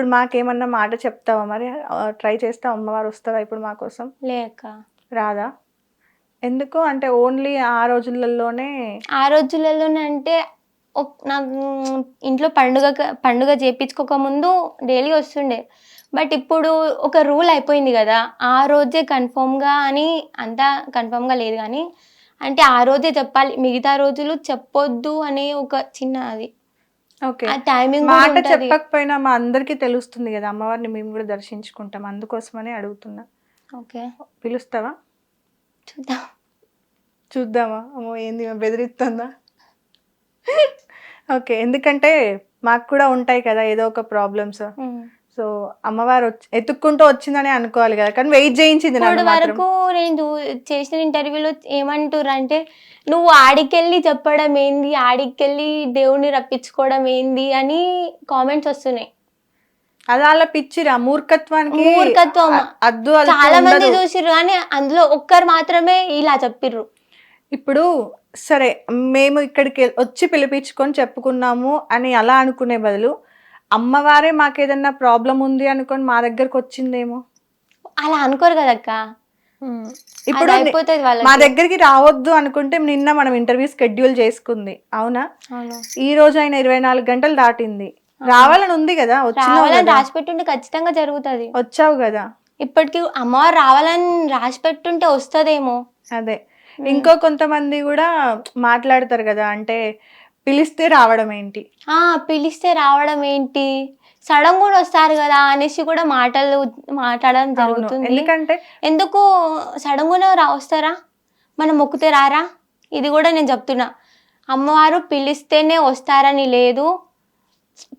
ఇప్పుడు మాకేమన్నా మాట చెప్తావా మరి? ట్రై చేస్తావా అమ్మవారు వస్తావా ఇప్పుడు మా కోసం? లేక రాదా? ఎందుకు? అంటే ఓన్లీ ఆ రోజులలోనే ఆ రోజులలోనే అంటే నాకు ఇంట్లో పండుగ పండుగ చేపించుకోక ముందు డైలీ వస్తుండే. బట్ ఇప్పుడు ఒక రూల్ అయిపోయింది కదా ఆ రోజే కన్ఫర్మ్గా అని అంతా కన్ఫర్మ్గా లేదు కానీ అంటే ఆ రోజే చెప్పాలి మిగతా రోజులు చెప్పొద్దు అనే ఒక చిన్న అది. ఆ టైమింగ్ మాట చెప్పకపోయినా మా అందరికీ తెలుస్తుంది కదా అమ్మవారిని మేము కూడా దర్శించుకుంటాం అందుకోసమని అడుగుతున్నా. ఓకే. పిలుస్తావా? చూద్దాం. చూద్దామా? అమ్మో ఏంది బెదిరిస్తుందా? ఓకే ఎందుకంటే మాకు కూడా ఉంటాయి కదా ఏదో ఒక ప్రాబ్లమ్స్. సో అమ్మవారు ఎత్తుక్కుంటూ వచ్చిందని అనుకోవాలి కదా కానీ వెయిట్ చేయించింది మాత్రం. వరకు నేను చేసిన ఇంటర్వ్యూలో ఏమంటారు అంటే నువ్వు ఆడికెళ్ళి చెప్పడం ఏంది ఆడికెళ్ళి దేవుణ్ణి రప్పించుకోవడం ఏంది అని కామెంట్స్ వస్తున్నాయి అది అలా పిచ్చిరా మూర్ఖత్వానికి మూర్ఖత్వం. అద్దు చాలా మంది. చూసిర్రు కానీ అందులో ఒక్కరు మాత్రమే ఇలా చెప్పిర్రు ఇప్పుడు సరే మేము ఇక్కడికి వచ్చి పిలిపించుకొని చెప్పుకున్నాము అని అలా అనుకునే బదులు అమ్మవారే మాకు ఏదన్నా ప్రాబ్లం ఉంది అనుకొని మా దగ్గరకు వచ్చిందేమో. అలా అనుకోరు కదక్క. ఇప్పుడు అయిపోతుంది. మా దగ్గరికి రావద్దు అనుకుంటే నిన్న మనం ఇంటర్వ్యూ షెడ్యూల్ చేసుకుంది. అవునా? ఈ రోజు అయినా ఇరవై నాలుగు గంటలు దాటింది. రావాలని ఉంది కదా? వచ్చినావు రావాలని కదా? రాసి పెట్టుంటే ఖచ్చితంగా జరుగుతుంది. వచ్చావు కదా? ఇప్పటికి అమ్మవారు రావాలని రాసి పెట్టుంటే వస్తుందేమో. అదే. ఇంకో కొంతమంది కూడా మాట్లాడతారు కదా అంటే పిలిస్తే రావడం ఏంటి ఆ పిలిస్తే రావడం ఏంటి సడన్ కూడా వస్తారు కదా అనేసి కూడా మాటలు మాట్లాడడం జరుగుతుంది. ఎందుకంటే? ఎందుకు సడన్గా రా వస్తారా? మనం మొక్కితే రారా? ఇది కూడా నేను చెప్తున్నా. అమ్మవారు పిలిస్తేనే వస్తారని లేదు.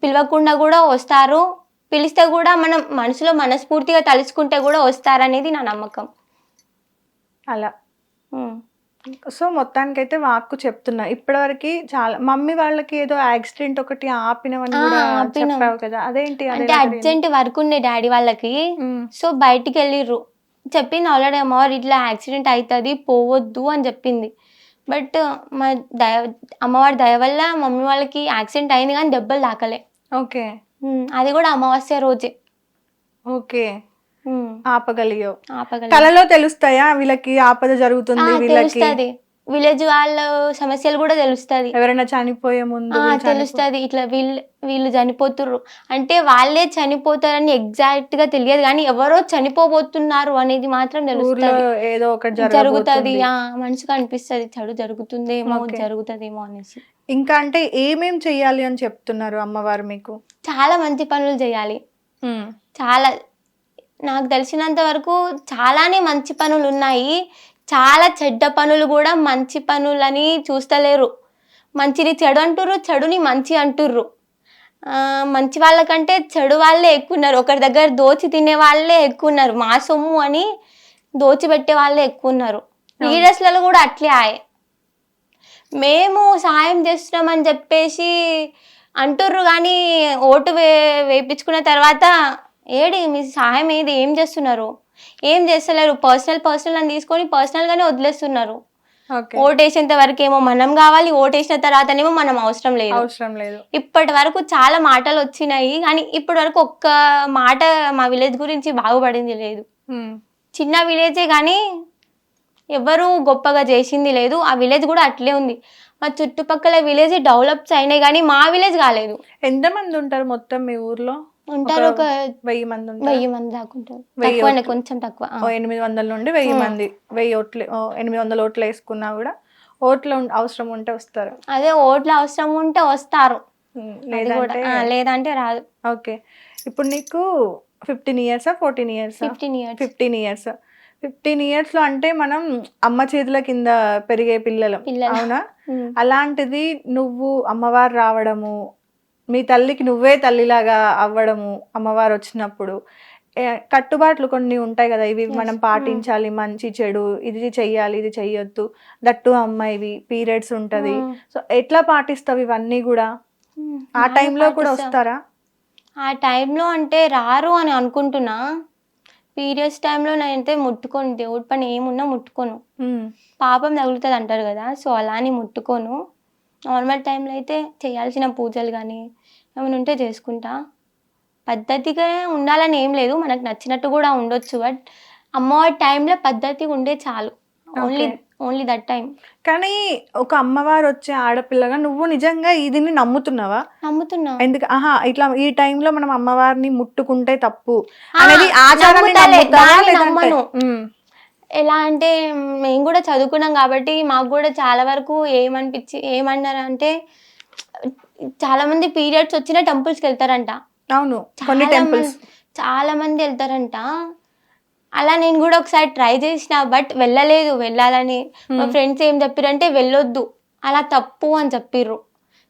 పిలవకుండా కూడా వస్తారు. పిలిస్తే కూడా మనం మనసులో మనస్ఫూర్తిగా తలుచుకుంటే కూడా వస్తారనేది నా నమ్మకం. అలా. సో మొత్తానికైతే వాక్కు చెప్తున్నా. ఇప్పటివరకు చాలా మమ్మీ వాళ్ళకి ఏదో యాక్సిడెంట్ ఒకటి ఆపినవని కూడా ఆపినాం. చెప్పావు కదా. అదేంటి? అది అంటే? అర్జెంట్ వర్క్ ఉండే డాడీ వాళ్ళకి. సో బయటికి వెళ్ళిర్రు చెప్పింది ఆల్రెడీ అమ్మవారు ఇట్లా యాక్సిడెంట్ అవుతుంది పోవద్దు అని చెప్పింది. బట్ మా దయ అమ్మవారి దయ వల్ల మమ్మీ వాళ్ళకి యాక్సిడెంట్ అయింది కానీ దెబ్బలు తాకలే. ఓకే. ఉమ్, అది కూడా అమావాస్య రోజే. ఓకే. ఆపగలిగావు. ఆపగల కలలో తెలుస్తాయా? వీళ్ళకి ఆపద జరుగుతుంది వీళ్ళకి? తెలుస్తుంది. విలేజ్ వాళ్ళ సమస్యలు కూడా తెలుస్తుంది. ఎవరైనా చనిపోయే ముందు తెలుస్తుంది. ఇట్లా వీళ్ళు వీళ్ళు చనిపోతుర్రు. అంటే వాళ్ళే చనిపోతారని ఎగ్జాక్ట్గా తెలియదు కానీ ఎవరో చనిపోబోతున్నారు అనేది మాత్రం తెలుస్తుంది. ఏదో ఒకటి జరుగుతుంది మనసుకు అనిపిస్తుంది. చెడు జరుగుతుందేమో. జరుగుతుందేమో అనేసి. ఇంకా అంటే ఏమేం చెయ్యాలి అని చెప్తున్నారు అమ్మవారు మీకు? చాలా మంచి పనులు చేయాలి. చాలా నాకు తెలిసినంత వరకు చాలానే మంచి పనులు ఉన్నాయి. చాలా చెడ్డ పనులు కూడా మంచి పనులని చూస్తలేరు. మంచిని చెడు అంటుర్రు చెడుని మంచి అంటుర్రు. మంచి వాళ్ళకంటే చెడు వాళ్ళే ఎక్కువ ఉన్నారు. ఒకరి దగ్గర దోచి తినే వాళ్ళే ఎక్కువ ఉన్నారు. మా సొమ్ము అని దోచిపెట్టే వాళ్ళే ఎక్కువ ఉన్నారు. లీడర్స్లలో కూడా అట్లే ఆయే. మేము సహాయం చేస్తున్నామని చెప్పేసి అంటుర్రు కానీ ఓటు వే వేయించుకున్న తర్వాత ఏడి మీ సహాయం ఏది? ఏం చేస్తున్నారు? ఏం చేస్తలేరు? పర్సనల్ పర్సనల్ అని తీసుకొని పర్సనల్గానే వదిలేస్తున్నారు. ఓకే. ఓటు వేసేంత వరకు ఏమో మనం కావాలి ఓటు వేసిన తర్వాతనేమో మనం అవసరం లేదు. అవసరం లేదు. ఇప్పటి వరకు చాలా మాటలు వచ్చినాయి కానీ ఇప్పటి వరకు ఒక్క మాట మా విలేజ్ గురించి బాగుపడింది లేదు. చిన్న విలేజే కానీ ఎవరు గొప్పగా చేసింది లేదు. ఆ విలేజ్ కూడా అట్లే ఉంది. మా చుట్టుపక్కల విలేజ్ డెవలప్స్ అయినాయి కానీ మా విలేజ్ కాలేదు. ఎంతమంది ఉంటారు మొత్తం మీ ఊర్లో? ఉంటారు ఒక వెయ్యి మంది ఉంటారు? వెయ్యి మంది దాకా ఉంటారు. తక్కువనే. కొంచెం తక్కువ. ఎనిమిది వందల నుండి వెయ్యి మంది వెయ్యి ఓట్లు ఎనిమిది వందల ఓట్లు వేసుకున్నా కూడా ఓట్లు అవసరం ఉంటే వస్తారు. అదే ఓట్ల అవసరం ఉంటే వస్తారు. లేదంటే రాదు. ఓకే. ఇప్పుడు నీకు ఫిఫ్టీన్ ఇయర్సా fourteen ఇయర్సా? Fifteen years. Fifteen years. Fifteen ఇయర్స్లో అంటే మనం అమ్మ చేతుల కింద పెరిగే పిల్లలు. అవునా? అలాంటిది నువ్వు అమ్మవారు రావడము మీ తల్లికి నువ్వే తల్లిలాగా అవ్వడము అమ్మవారు వచ్చినప్పుడు కట్టుబాట్లు కొన్ని ఉంటాయి కదా ఇవి మనం పాటించాలి మంచి చెడు ఇది చెయ్యాలి ఇది చెయ్యొద్దు దట్టు అమ్మాయివి పీరియడ్స్ ఉంటది. సో ఎట్లా పాటిస్తావు ఇవన్నీ కూడా? ఆ టైంలో కూడా వస్తారా? ఆ టైంలో అంటే రారు అని అనుకుంటున్నా. పీరియడ్స్ టైంలో నేనైతే ముట్టుకోను దేవుడి పని ఏమున్నా ముట్టుకోను. పాపం తగులుతుంది అంటారు కదా సో అలా అని ముట్టుకోను. నార్మల్ టైంలో అయితే చేయాల్సిన పూజలు కానీ ఏమైనా ఉంటే చేసుకుంటా. పద్ధతిగా ఉండాలని ఏం లేదు మనకు నచ్చినట్టు కూడా ఉండొచ్చు బట్ అమ్మవారి టైంలో పద్ధతిగా ఉండే చాలు. ఓన్లీ. ఓన్లీ దట్ టైం కానీ ఒక అమ్మవారు వచ్చే ఆడపిల్లగా నువ్వు నిజంగా ఇదిని నమ్ముతున్నావా? నమ్ముతున్నా. ఎందుకు? ఆహా ఇట్లా ఈ టైంలో మనం అమ్మవారిని ముట్టుకుంటే తప్పు అనేది ఆచారాన్ని నమ్మను. ఎలా అంటే మేము కూడా చదువుకున్నాం కాబట్టి మాకు కూడా చాలా వరకు ఏమనిపించి ఏమన్నారు అంటే చాలా మంది పీరియడ్స్ వచ్చిన టెంపుల్స్కి వెళ్తారంట. అవును కొన్ని టెంపుల్స్. చాలా మంది వెళ్తారంట. అలా నేను కూడా ఒకసారి ట్రై చేసిన బట్ వెళ్ళలేదు వెళ్ళాలని. మా ఫ్రెండ్స్ ఏం చెప్పారంటే వెళ్ళొద్దు అలా తప్పు అని చెప్పిర్రు.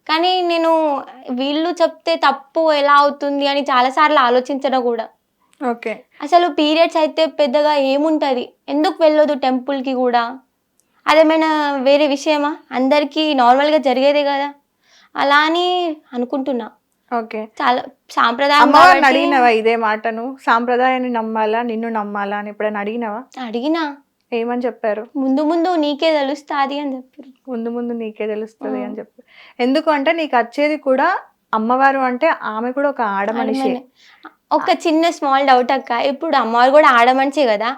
కానీ నేను వీళ్ళు చెప్తే తప్పు ఎలా అవుతుంది అని చాలాసార్లు ఆలోచించడం కూడా. ఓకే. అసలు పీరియడ్స్ అయితే పెద్దగా ఏముంటుంది? ఎందుకు వెళ్ళొద్దు టెంపుల్కి కూడా? అదేమైనా వేరే విషయమా? అందరికీ నార్మల్గా జరిగేదే కదా? అలా అని అనుకుంటున్నా. ఓకే. చాలా సాంప్రదాయం అడిగినవా ఇదే మాటను? సాంప్రదాయాన్ని నమ్మాలా నిన్ను నమ్మాలా అని ఎప్పుడైనా అడిగినావా? అడిగినా. ఏమని చెప్పారు? ముందు ముందు నీకే తెలుస్తుంది అని చెప్పారు. ముందు ముందు నీకే తెలుస్తుంది అని చెప్పి ఎందుకు అంటే నీకు వచ్చేది కూడా అమ్మవారు అంటే ఆమె కూడా ఒక ఆడ మనిషి ఒక చిన్న స్మాల్ డౌట్ అక్క. ఇప్పుడు అమ్మవారు కూడా ఆడమనిషే కదా.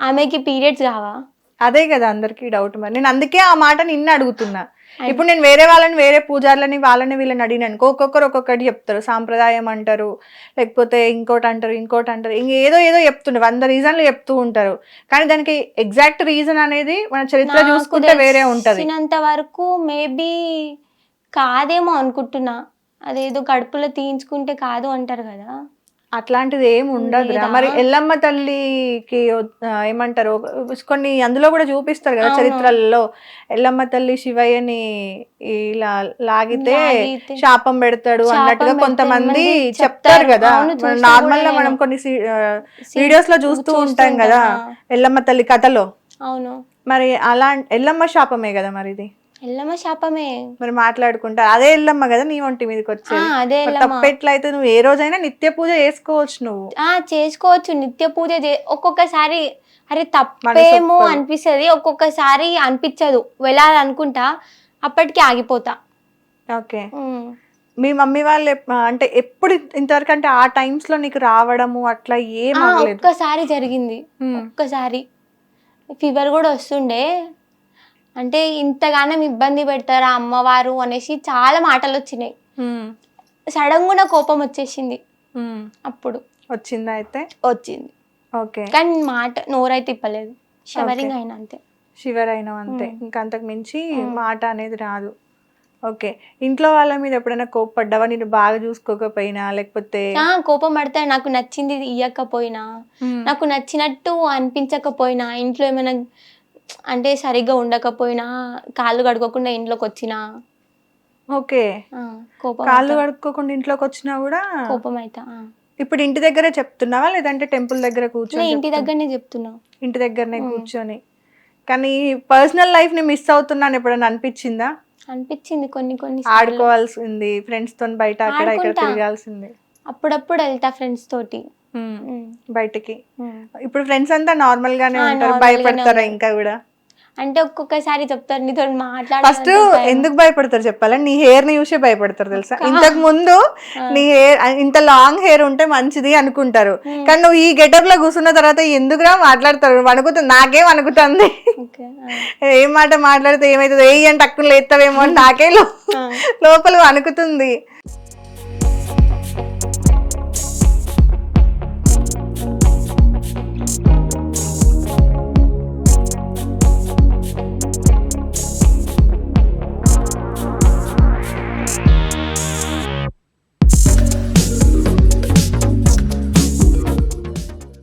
ఆమెకి పీరియడ్స్ కావా అదే కదా అందరికీ డౌట్ మరి. నేను అందుకే ఆ మాట నిన్ను అడుగుతున్నా. ఇప్పుడు నేను వేరే వాళ్ళని వేరే పూజారులని వాళ్ళని వీళ్ళని అడిగిన అనుకో ఒక్కొక్కరు ఒక్కొక్కటి చెప్తారు. సాంప్రదాయం అంటారు లేకపోతే ఇంకోటి అంటారు ఇంకోటి అంటారు. ఇంక ఏదో ఏదో చెప్తుంటారు వంద రీజన్లు చెప్తూ ఉంటారు. కానీ దానికి ఎగ్జాక్ట్ రీజన్ అనేది మన చరిత్ర చూసుకుంటే వేరే ఉంటది. వరకు మేబీ కాదేమో అనుకుంటున్నా. అదేదో కడుపులో తీయించుకుంటే కాదు అంటారు కదా. అట్లాంటిది ఏం ఉండదురా లేదా? మరి ఎల్లమ్మ తల్లికి ఏమంటారు కొన్ని అందులో కూడా చూపిస్తారు కదా. చరిత్రలలో ఎల్లమ్మ తల్లి శివయ్యని ఇలా లాగితే శాపం పెడతాడు అన్నట్టుగా. కొంతమంది మంది చెప్తారు. కదా నార్మల్గా మనం నేను. కొన్ని వీడియోస్లో చూస్తూ ఉంటాం కదా ఎల్లమ్మ తల్లి కథలో అవును మరి అలా ఎల్లమ్మ శాపమే కదా మరి ఇది ఎల్లమ్మ శాపమే. మరి మాట్లాడుకుంటా. అదే ఎల్లమ్మ కదా నీ ఒంటి మీదకి ఆ, వచ్చేది అదే తప్పెట్లయితే నువ్వు ఏ రోజైనా నిత్య పూజ చేసుకోవచ్చు నువ్వు. ఆ చేసుకోవచ్చు. నిత్య పూజ ఒక్కొక్కసారి అరే తప్పేమో. అనిపిస్తుంది. ఒక్కొక్కసారి అనిపించదు వెళ్ళాలనుకుంటా అప్పటికి ఆగిపోతా. ఓకే. మీ మమ్మీ వాళ్ళు అంటే ఎప్పుడు ఇంతవరకు అంటే ఆ టైమ్స్లో నీకు రావడము అట్లా ఏం ఒక్కసారి జరిగింది. ఒక్కసారి. ఫీవర్ కూడా వస్తుండే. అంటే ఇంతగానం ఇబ్బంది పెడతారా అమ్మవారు అనేసి చాలా మాటలు వచ్చినాయి. సడన్గా కోపం వచ్చేసింది. అప్పుడు. వచ్చిందా అయితే? వచ్చింది. ఓకే. కానీ మాట నోరైతే ఇప్పలేదు షవరింగ్ అయినా అంతే. షివర్ అయినావు అంతే ఇంకా అంతకు మించి మాట అనేది రాదు. ఓకే. ఇంట్లో వాళ్ళ మీద ఎప్పుడైనా కోప్పడ్డావా? నేను బాగా చూసుకోకపోయినా? లేకపోతే కోపం పడతా. నాకు నచ్చింది ఇయ్యకపోయినా. నాకు నచ్చినట్టు అనిపించకపోయినా. ఇంట్లో ఏమైనా అంటే సరిగ్గా ఉండకపోయినా కాళ్ళు కడుక్కోకుండా ఇంట్లోకి వచ్చినా ఓకే. ఆ, కోపం కాళ్ళు. కడుక్కోకుండా ఇంట్లోకి వచ్చినా కూడా కోపం అవుతా ఆ. ఇప్పుడు ఇంటి దగ్గరే చెప్తున్నావా? లేదంటే టెంపుల్ దగ్గర కూర్చొని ఇంటి దగ్గరనే చెప్తున్నా. ఇంటి దగ్గరనే కూర్చొని. కానీ పర్సనల్ లైఫ్ని మిస్ అవుతున్నాను ఎప్పుడైనా అనిపించిందా? అనిపించింది కొన్ని కొన్ని ఆడుకోవాల్సింది ఫ్రెండ్స్తో బయట అక్కడ ఇక్కడ ఆడుకుంటా. తిరగాల్సింది. అప్పుడప్పుడు వెళ్తా ఫ్రెండ్స్ తోటి. ఉమ్, ఉమ్, బయటికి. ఉమ్. ఇప్పుడు ఫ్రెండ్స్ అంతా నార్మల్ గానే ఆ, ఉంటారు normal గానే భయపడతారా. ఇంకా కూడా? అంటే ఒక్కొక్కసారి చెప్తారు నీతో మాట్లాడాలి ఫస్ట్ ఎందుకు భయపడతారు చెప్పాలని నీ హెయిర్ని చూసే భయపడతారు తెలుసా? ఇంతకు ముందు నీ హెయిర్ ఇంత లాంగ్ హెయిర్ ఉంటే మంచిది అనుకుంటారు. కానీ నువ్వు ఈ గెటప్లో కూర్చున్న తర్వాత ఎందుకురా మాట్లాడతారు? వణుకుతుంది నాకేం వణుకుతుంది? ఓకే ఏం మాట మాట్లాడితే ఏమైతుంది? ఏ అంటే అక్కులు లేస్తావేమో అని నాకే లోపల వణుకుతుంది.